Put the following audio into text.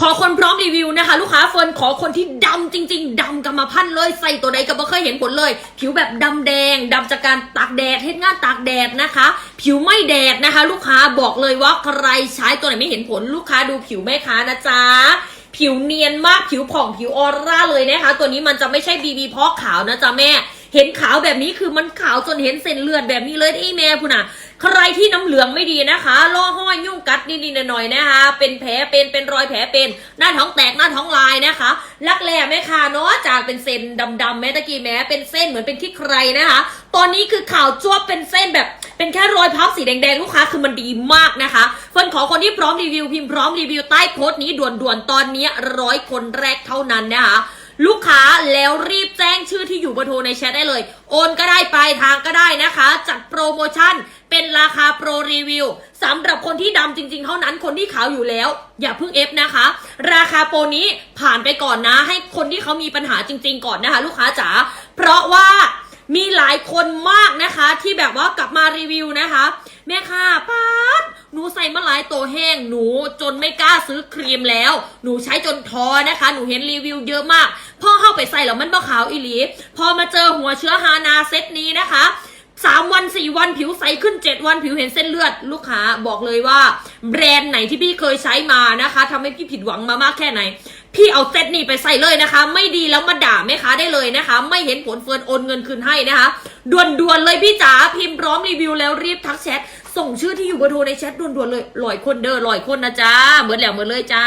ขอคนพร้อมรีวิวนะคะ ลูกค้าเฟิร์นขอคนที่ดำจริง ๆดำกรรมพันธุ์เลยใส่ตัวใดก็ไม่เคยเห็นผลเลย ผิวแบบดำแดงดำจากการตากแดดเฮ็ดงานตากแดดนะคะ ผิวไม่แดดนะคะ ลูกค้าบอกเลยว่าใครใช้ตัวไหนไม่เห็นผลลูกค้าดูผิวแม่ค้านะจ๊ะผิวเนียนมากผิวผ่องผิวออร่าเลยนะคะ ตัวนี้มันจะไม่ใช่บีบีพอกขาวนะจ๊ะแม่ เห็นขาวแบบนี้คือมันขาวจนเห็นเส้นเลือดแบบนี้เลยที่แม่พูน่ะ ใครที่น้ำเหลืองไม่ดีนะคะล่อห้อยยุ่งกัดนิดๆหน่อยๆนะคะ เป็นแผลเป็นเป็นรอยแผลเป็นหน้าท้องแตกหน้าท้องลายนะคะรักแร้แม่ค่ะเนาะจากเป็นเส้นดำๆแม้ตะกี้แม้เป็นเส้นเหมือนเป็นที่ใครนะคะ ตอนนี้คือข่าวจ้วบเป็นเส้นแบบ เป็นแค่รอยพับสีแดงๆลูกค้าคือมันดีมากนะคะเฟิร์นขอคนที่พร้อมรีวิวพิมพ์พร้อมรีวิวใต้โพสต์นี้ด่วนๆตอนนี้ร้อยคนแรกเท่านั้นนะคะ ลูกค้าแล้วรีบแจ้งชื่อที่อยู่เบอร์โทรในแชทได้เลย โอนก็ได้ปลายทางก็ได้นะคะ จัดโปรโมชั่นเป็นราคาโปรรีวิวสำหรับคนที่ดำจริง ๆ เท่านั้นคนที่ขาวอยู่แล้ว อย่าเพิ่งเอฟนะคะ ราคาโปรนี้ผ่านไปก่อนนะ ให้คนที่เขามีปัญหาจริง ๆ ก่อนนะคะ ลูกค้าจ๋าเพราะว่ามีหลายคนมากนะคะ ที่แบบว่ากลับมารีวิวนะคะ แม่ค่ะป้าดหนูใส่มาหลายตัวแห้งหนูจนไม่กล้าซื้อครีมแล้ว หนูใช้จนท้อนะคะ หนูเห็นรีวิวเยอะมาก พ่อเข้าไปใส่แล้วมันบ่ขาวอีหลี พอมาเจอหัวเชื้อฮานาเซตนี้นะคะสามวันสี่วันผิวใสขึ้นเจ็ดวันผิวเห็นเส้นเลือด ลูกค้าบอกเลยว่า แบรนด์ไหนที่พี่เคยใช้มานะคะทำให้พี่ผิดหวังมามากแค่ไหน พี่เอาเซตนี้ไปใส่เลยนะคะ ไม่ดีแล้วมาด่าแม่ค้าได้เลยนะคะ ไม่เห็นผลเฟิร์นโอนเงินคืนให้นะคะด่วนๆเลยพี่จ๋าพิมพ์พร้อมรีวิวแล้วรีบทักแชทส่งชื่อที่อยู่เบอร์โทรในแชทด่วนๆเลยลอยคนเด้อลอยคนนะจ้าเหมือนแล้วเหมือนเลยจ้า